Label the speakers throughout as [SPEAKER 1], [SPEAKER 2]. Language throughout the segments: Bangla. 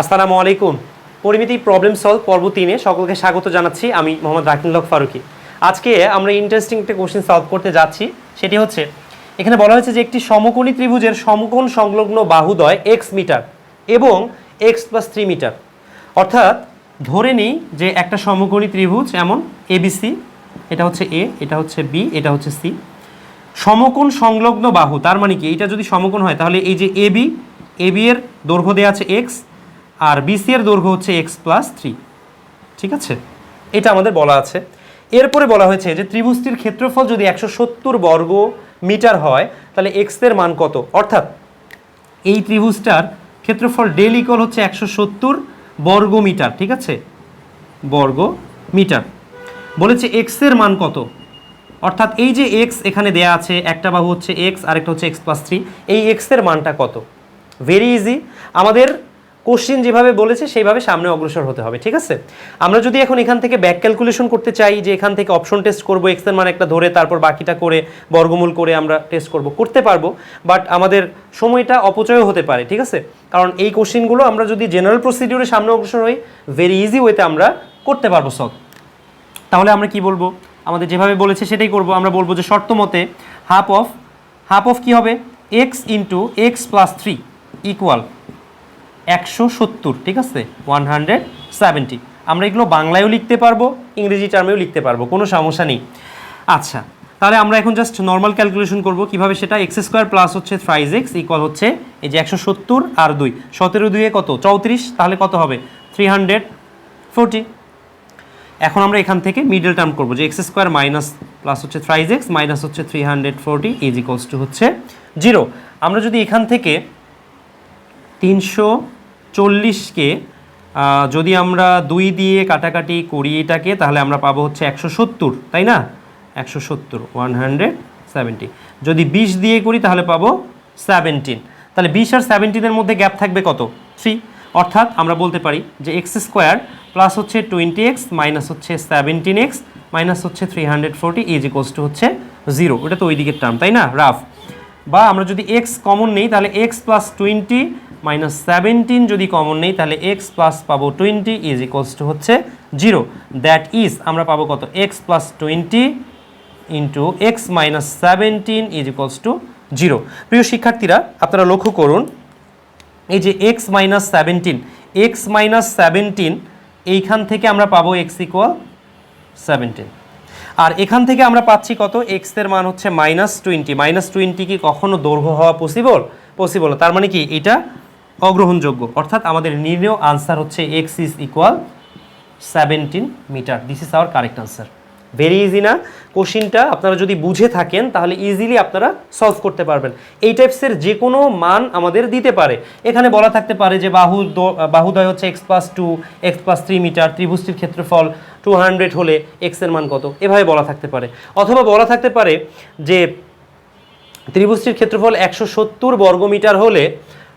[SPEAKER 1] আসসালামু আলাইকুম। পরিমিতি প্রবলেম সলভ পর্ব তিনে সকলকে স্বাগত জানাচ্ছি আমি মোহাম্মদ রাকিনুল্লাহ ফারুকি। আজকে আমরা ইন্টারেস্টিং একটা কোশ্চেন সলভ করতে যাচ্ছি, সেটি হচ্ছে, এখানে বলা হয়েছে যে একটি সমকোণী ত্রিভুজের সমকোণ সংলগ্ন বাহুদয় এক্স মিটার এবং এক্স প্লাস থ্রি মিটার। অর্থাৎ, ধরে নিই যে একটা সমকোণী ত্রিভুজ এমন এবিসি এটা হচ্ছে এ এটা হচ্ছে বি এটা হচ্ছে সি সমকোণ সংলগ্ন বাহু, তার মানে কি? এটা যদি সমকোণ হয়, তাহলে এই যে এবি এবি এর দৈর্ঘ্য দেওয়া আছে এক্স আর বিসি এর দৈর্ঘ্য হচ্ছে এক্স প্লাস থ্রি ঠিক আছে? এটা আমাদের বলা আছে। এরপরে বলা হয়েছে যে ত্রিভুজটির ক্ষেত্রফল যদি একশো সত্তর বর্গ মিটার হয়, তাহলে এক্সের মান কত? অর্থাৎ এই ত্রিভুজটার ক্ষেত্রফল ডেল ইকল হচ্ছে একশো সত্তর বর্গ মিটার, ঠিক আছে? বর্গ মিটার। বলেছে এক্সের মান কত? অর্থাৎ এই যে এক্স এখানে দেয়া আছে, একটা বাহু হচ্ছে এক্স আরেকটা হচ্ছে এক্স প্লাস থ্রি এই এক্সের মানটা কত? ভেরি ইজি আমাদের কোশ্চিন যেভাবে বলেছে, সেইভাবে সামনে অগ্রসর হতে হবে, ঠিক আছে? আমরা যদি এখন এখান থেকে ব্যাক ক্যালকুলেশন করতে চাই যে এখান থেকে অপশন টেস্ট করব এক্সের মান একটা ধরে তারপর বাকিটা করে, বর্গমূল করে আমরা টেস্ট করব, করতে পারব বাট আমাদের সময়টা অপচয়ও হতে পারে, ঠিক আছে? কারণ এই কোশ্চিনগুলো আমরা যদি জেনারেল প্রসিডিউরে সামনে অগ্রসর হই ভেরি ইজি ওয়েতে আমরা করতে পারব, সব। তাহলে আমরা কি বলব? আমাদের যেভাবে বলেছে সেটাই করব। আমরা বলব যে শর্ত মতে হাফ অফ হাফ অফ কি হবে? X into X plus three equal একশো সত্তর, ঠিক আছে? One hundred seventy. আমরা এগুলো বাংলায়ও লিখতে পারব, ইংরেজি টার্মেও লিখতে পারব, কোনো সমস্যা নেই। আচ্ছা তাহলে আমরা এখন জাস্ট নর্মাল ক্যালকুলেশন করব, কীভাবে সেটা এক্স স্কোয়ার প্লাস হচ্ছে থ্রাইজ এক্স ইকুয়াল হচ্ছে এই যে একশো সত্তর আর দুই। সতেরো দুইয়ে কত? চৌত্রিশ, তাহলে কত হবে? থ্রি হান্ড্রেড ফোরটি এখন আমরা এখান থেকে মিডল টার্ম করব, যে এক্স স্কোয়ার মাইনাস প্লাস হচ্ছে থ্রাইজ এক্স মাইনাস হচ্ছে three hundred forty is equals to হচ্ছে জিরো আমরা যদি এখান থেকে তিনশো চল্লিশকে যদি আমরা দুই দিয়ে কাটাকাটি করি এটাকে, তাহলে আমরা পাবো হচ্ছে একশো সত্তর, তাই না? একশো সত্তর, ওয়ান হান্ড্রেড সেভেন্টি। যদি বিশ দিয়ে করি, তাহলে পাবো সেভেন্টিন। তাহলে বিশ আর সেভেন্টিনের মধ্যে গ্যাপ থাকবে কত? থ্রি। অর্থাৎ আমরা বলতে পারি যে এক্স স্কোয়ার প্লাস হচ্ছে টোয়েন্টি এক্স মাইনাস হচ্ছে সেভেন্টিন এক্স মাইনাস হচ্ছে three hundred forty is equals to হচ্ছে জিরো। ওটা তো ওই দিকের টার্ম তাই না? রাফ। বা আমরা যদি এক্স কমন নেই, তাহলে X plus twenty minus seventeen যদি কমন নেই, তাহলে এক্স প্লাস পাবো টোয়েন্টি ইজ ইকোয়ালস টু হচ্ছে জিরো দ্যাট ইজ আমরা পাবো কত? X plus twenty into X minus seventeen is equals to zero প্রিয় শিক্ষার্থীরা, আপনারা লক্ষ্য করুন, এই যে X minus seventeen X minus seventeen এইখান থেকে আমরা পাবো এক্স ইকুয়াল সেভেন্টিন আর এখান থেকে আমরা পাচ্ছি কত? এক্সের মান হচ্ছে মাইনাস টোয়েন্টি মাইনাস টোয়েন্টি কি কখনো দৈর্ঘ্য হওয়া পসিবল পসিবল তার মানে কি? এটা অগ্রহণযোগ্য। অর্থাৎ আমাদের নির্ণয় আনসার হচ্ছে X is equal seventeen metre this is our correct answer very easy না? কোশ্চিনটা আপনারা যদি বুঝে থাকেন, তাহলে ইজিলি আপনারা সলভ করতে পারবেন। এই টাইপসের যে কোনো মান আমাদের দিতে পারে। এখানে বলা থাকতে পারে যে বাহু বাহুদয় হচ্ছে X plus two X plus three metre ত্রিভুজটির ক্ষেত্রফল টু হান্ড্রেড হলে এক্সের মান কত? এভাবে বলা থাকতে পারে। অথবা বলা থাকতে পারে যে ত্রিভুজটির ক্ষেত্রফল একশো সত্তর বর্গমিটার হলে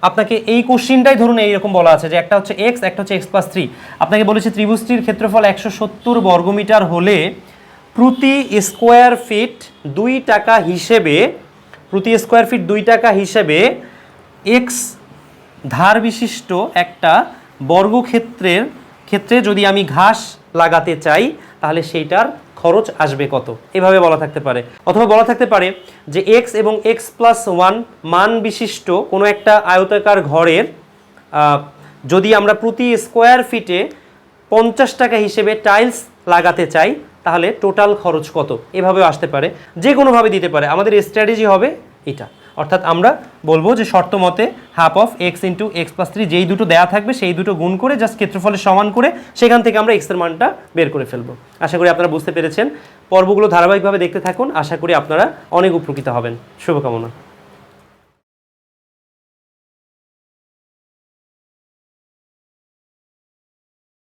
[SPEAKER 1] আপনাকে এই কোশ্চিনটাই ধরুন এইরকম বলা আছে যে একটা হচ্ছে এক্স একটা হচ্ছে এক্স প্লাস থ্রি আপনাকে বলেছে ত্রিভুজটির ক্ষেত্রফল একশো সত্তর বর্গমিটার হলে প্রতি স্কোয়ার ফিট দুই টাকা হিসেবে, প্রতি স্কোয়ার ফিট দুই টাকা হিসেবে এক্স ধার বিশিষ্ট একটা বর্গক্ষেত্রের ক্ষেত্রে যদি আমি ঘাস লাগাতে চাই, তাহলে সেইটার খরচ আসবে কত? এভাবে বলা থাকতে পারে। অথবা বলা থাকতে পারে যে এক্স এবং এক্স প্লাস ওয়ান মান বিশিষ্ট কোনো একটা আয়তাকার ঘরের যদি আমরা প্রতি স্কোয়ার ফিটে পঞ্চাশ টাকা হিসেবে টাইলস লাগাতে চাই, তাহলে টোটাল খরচ কত? এভাবেও আসতে পারে। যে কোনোভাবে দিতে পারে। আমাদের স্ট্র্যাটেজি হবে এটা। অর্থাৎ আমরা বলব যে শর্ত মতে half of X into X plus three যেই দুটো দেয়া থাকবে, সেই দুটো গুণ করে জাস্ট ক্ষেত্রফলের সমান করে সেখান থেকে আমরা এক্সের মানটা বের করে ফেলব। আশা করি আপনারা বুঝতে পেরেছেন। পর্বগুলো ধারাবাহিকভাবে দেখতে থাকুন। আশা করি আপনারা অনেক উপকৃত হবেন। শুভকামনা।